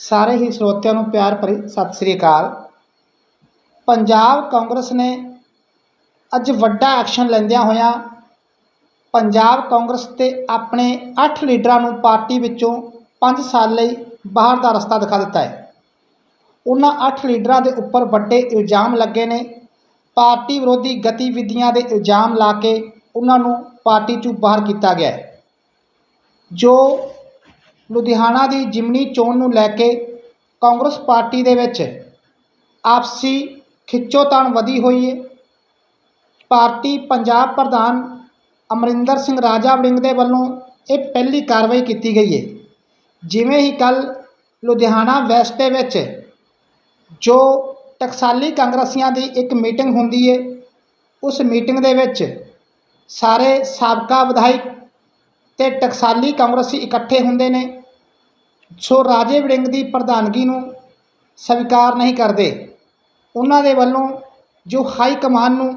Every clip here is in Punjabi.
ਸਾਰੇ ਹੀ ਸਰੋਤਿਆਂ ਨੂੰ ਪਿਆਰ ਭਰੀ ਸਤਿ ਸ੍ਰੀ ਅਕਾਲ। ਪੰਜਾਬ ਕਾਂਗਰਸ ਨੇ ਅੱਜ ਵੱਡਾ ਐਕਸ਼ਨ ਲੈਂਦਿਆਂ ਹੋਇਆਂ ਪੰਜਾਬ ਕਾਂਗਰਸ ਤੇ ਆਪਣੇ 8 ਲੀਡਰਾਂ ਨੂੰ ਪਾਰਟੀ ਵਿੱਚੋਂ 5 ਸਾਲ ਲਈ ਬਾਹਰ ਦਾ ਰਸਤਾ ਦਿਖਾ ਦਿੱਤਾ ਹੈ। ਉਹਨਾਂ 8 ਲੀਡਰਾਂ ਦੇ ਉੱਪਰ ਵੱਡੇ ਇਲਜ਼ਾਮ ਲੱਗੇ ਨੇ। ਪਾਰਟੀ ਵਿਰੋਧੀ ਗਤੀਵਿਧੀਆਂ ਦੇ ਇਲਜ਼ਾਮ ਲਾ ਕੇ ਉਹਨਾਂ ਨੂੰ ਪਾਰਟੀ 'ਚੋਂ ਬਾਹਰ ਕੀਤਾ ਗਿਆ ਜੋ ਲੁਧਿਆਣਾ ਦੀ ਜਿਮਨੀ ਚੋਣ ਨੂੰ ਲੈ ਕੇ ਕਾਂਗਰਸ ਪਾਰਟੀ ਦੇ ਵਿੱਚ ਆਪਸੀ ਖਿੱਚੋਤਾਣ ਵਧੀ ਹੋਈ ਹੈ। ਪਾਰਟੀ ਪੰਜਾਬ ਪ੍ਰਧਾਨ ਅਮਰਿੰਦਰ ਸਿੰਘ ਰਾਜਾ ਵੜਿੰਗ ਦੇ ਵੱਲੋਂ ਇਹ ਪਹਿਲੀ ਕਾਰਵਾਈ ਕੀਤੀ ਗਈ ਹੈ। ਜਿਵੇਂ ਹੀ ਕੱਲ ਲੁਧਿਆਣਾ ਵੈਸਟ ਦੇ ਵਿੱਚ ਜੋ ਟਕਸਾਲੀ ਕਾਂਗਰਸੀਆਂ ਦੀ ਇੱਕ ਮੀਟਿੰਗ ਹੁੰਦੀ ਹੈ, ਉਸ ਮੀਟਿੰਗ ਦੇ ਵਿੱਚ ਸਾਰੇ ਸਾਬਕਾ ਵਿਧਾਇਕ ਤੇ ਟਕਸਾਲੀ ਕਾਂਗਰਸੀ ਇਕੱਠੇ ਹੁੰਦੇ ਨੇ। ਸੋ ਰਾਜੇ ਵੜਿੰਗ ਦੀ ਪ੍ਰਧਾਨਗੀ ਨੂੰ ਸਵੀਕਾਰ ਨਹੀਂ ਕਰਦੇ। ਉਹਨਾਂ ਦੇ ਵੱਲੋਂ ਜੋ ਹਾਈ ਕਮਾਨ ਨੂੰ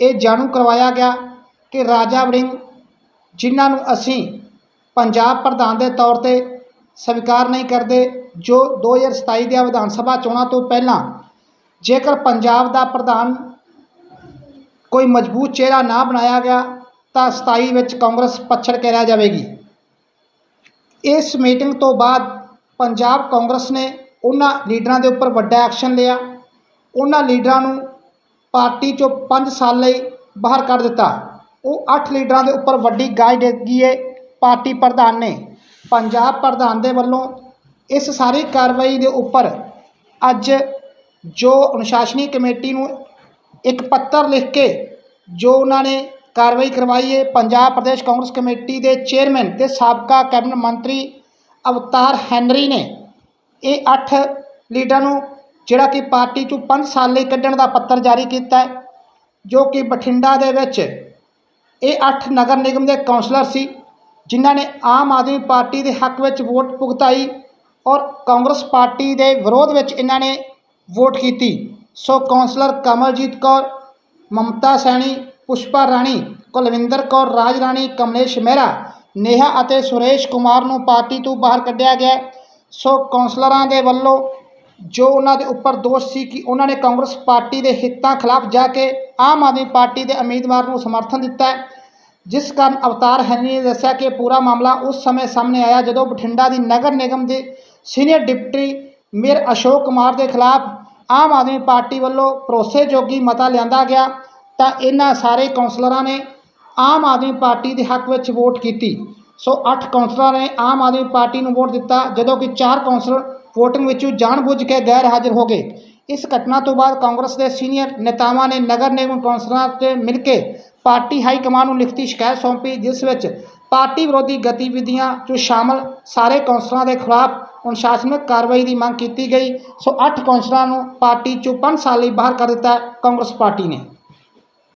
ਇਹ ਜਾਣੂ ਕਰਵਾਇਆ ਗਿਆ ਕਿ ਰਾਜਾ ਵੜਿੰਗ, ਜਿਨ੍ਹਾਂ ਨੂੰ ਅਸੀਂ ਪੰਜਾਬ ਪ੍ਰਧਾਨ ਦੇ ਤੌਰ ਤੇ ਸਵੀਕਾਰ ਨਹੀਂ ਕਰਦੇ, ਜੋ 2027 ਦੀਆਂ ਵਿਧਾਨ ਸਭਾ ਚੋਣਾਂ ਤੋਂ ਪਹਿਲਾਂ ਜੇਕਰ ਪੰਜਾਬ ਦਾ ਪ੍ਰਧਾਨ ਕੋਈ ਮਜ਼ਬੂਤ ਚਿਹਰਾ ਨਾ ਬਣਾਇਆ ਗਿਆ, ਤਾਂ 27 ਵਿੱਚ ਕਾਂਗਰਸ ਪਛੜ ਕੇ ਰਹਿ ਜਾਵੇਗੀ। ਇਸ ਮੀਟਿੰਗ ਤੋਂ ਬਾਅਦ ਪੰਜਾਬ ਕਾਂਗਰਸ ਨੇ ਉਹਨਾਂ ਲੀਡਰਾਂ ਦੇ ਉੱਪਰ ਵੱਡਾ ਐਕਸ਼ਨ ਲਿਆ। ਉਹਨਾਂ ਲੀਡਰਾਂ ਨੂੰ ਪਾਰਟੀ ਚੋਂ 5 ਸਾਲ ਲਈ ਬਾਹਰ ਕੱਢ ਦਿੱਤਾ। ਉਹ 8 ਲੀਡਰਾਂ ਦੇ ਉੱਪਰ ਵੱਡੀ ਗਾਜ ਡਿੱਗੀ ਹੈ ਪਾਰਟੀ ਪ੍ਰਧਾਨ ਨੇ। ਪੰਜਾਬ ਪ੍ਰਧਾਨ ਦੇ ਵੱਲੋਂ ਇਸ ਸਾਰੀ ਕਾਰਵਾਈ ਦੇ ਉੱਪਰ ਅੱਜ ਜੋ ਅਨੁਸ਼ਾਸਨੀ ਕਮੇਟੀ ਨੂੰ ਇੱਕ ਪੱਤਰ ਲਿਖ ਕੇ ਜੋ ਉਹਨਾਂ ਨੇ ਕਾਰਵਾਈ ਕਰਵਾਈ ਹੈ ਪੰਜਾਬ ਪ੍ਰਦੇਸ਼ ਕਾਂਗਰਸ ਕਮੇਟੀ ਦੇ ਚੇਅਰਮੈਨ ਤੇ ਸਾਬਕਾ ਕੈਬਨਿਟ ਮੰਤਰੀ ਅਵਤਾਰ ਹੈਨਰੀ ਨੇ ਇਹ 8 ਲੀਡਰਾਂ ਨੂੰ, ਜਿਹੜਾ ਕਿ ਪਾਰਟੀ ਚੋਂ 5 ਸਾਲ ਲਈ ਕੱਢਣ ਦਾ ਪੱਤਰ ਜਾਰੀ ਕੀਤਾ ਹੈ, ਜੋ ਕਿ ਬਠਿੰਡਾ ਦੇ ਵਿੱਚ ਇਹ 8 ਨਗਰ ਨਿਗਮ ਦੇ ਕੌਂਸਲਰ ਸੀ, ਜਿਨ੍ਹਾਂ ਨੇ ਆਮ ਆਦਮੀ ਪਾਰਟੀ ਦੇ ਹੱਕ ਵਿੱਚ ਵੋਟ ਭੁਗਤਾਈ ਔਰ ਕਾਂਗਰਸ ਪਾਰਟੀ ਦੇ ਵਿਰੋਧ ਵਿੱਚ ਇਹਨਾਂ ਨੇ ਵੋਟ ਕੀਤੀ। ਸੋ ਕੌਂਸਲਰ ਕਮਲਜੀਤ ਕੌਰ, ਮਮਤਾ ਸੈਣੀ ਪੁਸ਼ਪਾ ਰਾਣੀ, ਕੁਲਵਿੰਦਰ ਕੌਰ ਰਾਜ ਰਾਣੀ ਕਮਲੇਸ਼ ਮਹਿਰਾ, ਨੇਹਾ ਅਤੇ ਸੁਰੇਸ਼ ਕੁਮਾਰ ਨੂੰ ਪਾਰਟੀ ਤੋਂ ਬਾਹਰ ਕੱਢਿਆ ਗਿਆ। ਸੋ ਕੌਂਸਲਰਾਂ ਦੇ ਵੱਲੋਂ ਜੋ ਉਹਨਾਂ ਦੇ ਉੱਪਰ ਦੋਸ਼ ਸੀ ਕਿ ਉਹਨਾਂ ਨੇ ਕਾਂਗਰਸ ਪਾਰਟੀ ਦੇ ਹਿੱਤਾਂ ਖਿਲਾਫ ਜਾ ਕੇ ਆਮ ਆਦਮੀ ਪਾਰਟੀ ਦੇ ਉਮੀਦਵਾਰ ਨੂੰ ਸਮਰਥਨ ਦਿੱਤਾ ਜਿਸ ਕਾਰਨ ਅਵਤਾਰ ਹੈਨੀ ਨੇ ਦੱਸਿਆ ਕਿ ਪੂਰਾ ਮਾਮਲਾ ਉਸ ਸਮੇਂ ਸਾਹਮਣੇ ਆਇਆ ਜਦੋਂ ਬਠਿੰਡਾ ਦੀ ਨਗਰ ਨਿਗਮ ਦੇ senior deputy mayor Ashok Kumar ਦੇ ਖਿਲਾਫ ਆਮ ਆਦਮੀ ਪਾਰਟੀ ਵੱਲੋਂ ਭਰੋਸੇਯੋਗੀ ਮਤਾ ਲਿਆਂਦਾ ਗਿਆ। ਤਾਂ ਇਹਨਾਂ ਸਾਰੇ ਕੌਂਸਲਰਾਂ ਨੇ ਆਮ ਆਦਮੀ ਪਾਰਟੀ ਦੇ ਹੱਕ ਵਿੱਚ ਵੋਟ ਕੀਤੀ। ਸੋ 8 ਕੌਂਸਲਰਾਂ ਨੇ ਆਮ ਆਦਮੀ ਪਾਰਟੀ ਨੂੰ ਵੋਟ ਦਿੱਤਾ, ਜਦੋਂ ਕਿ 4 ਕੌਂਸਲਰ ਵੋਟਿੰਗ ਵਿੱਚੋਂ ਜਾਣਬੁੱਝ ਕੇ ਗੈਰ ਹਾਜ਼ਰ ਹੋ ਗਏ। ਇਸ ਘਟਨਾ ਤੋਂ ਬਾਅਦ ਕਾਂਗਰਸ ਦੇ ਸੀਨੀਅਰ ਨੇਤਾਵਾਂ ਨੇ ਨਗਰ ਨਿਗਮ ਕੌਂਸਲਰਾਂ ਤੇ ਮਿਲ ਕੇ ਪਾਰਟੀ ਹਾਈ ਕਮਾਨ ਨੂੰ ਲਿਖਤੀ ਸ਼ਿਕਾਇਤ ਸੌਂਪੀ, ਜਿਸ ਵਿੱਚ ਪਾਰਟੀ ਵਿਰੋਧੀ ਗਤੀਵਿਧੀਆਂ 'ਚ ਸ਼ਾਮਲ ਸਾਰੇ ਕੌਂਸਲਰਾਂ ਦੇ ਖਿਲਾਫ ਅਨੁਸ਼ਾਸਨਿਕ ਕਾਰਵਾਈ ਦੀ ਮੰਗ ਕੀਤੀ ਗਈ। ਸੋ 8 ਕੌਂਸਲਰਾਂ ਨੂੰ ਪਾਰਟੀ 'ਚੋਂ 5 ਸਾਲ ਲਈ ਬਾਹਰ ਕਰ ਦਿੱਤਾ ਕਾਂਗਰਸ ਪਾਰਟੀ ਨੇ।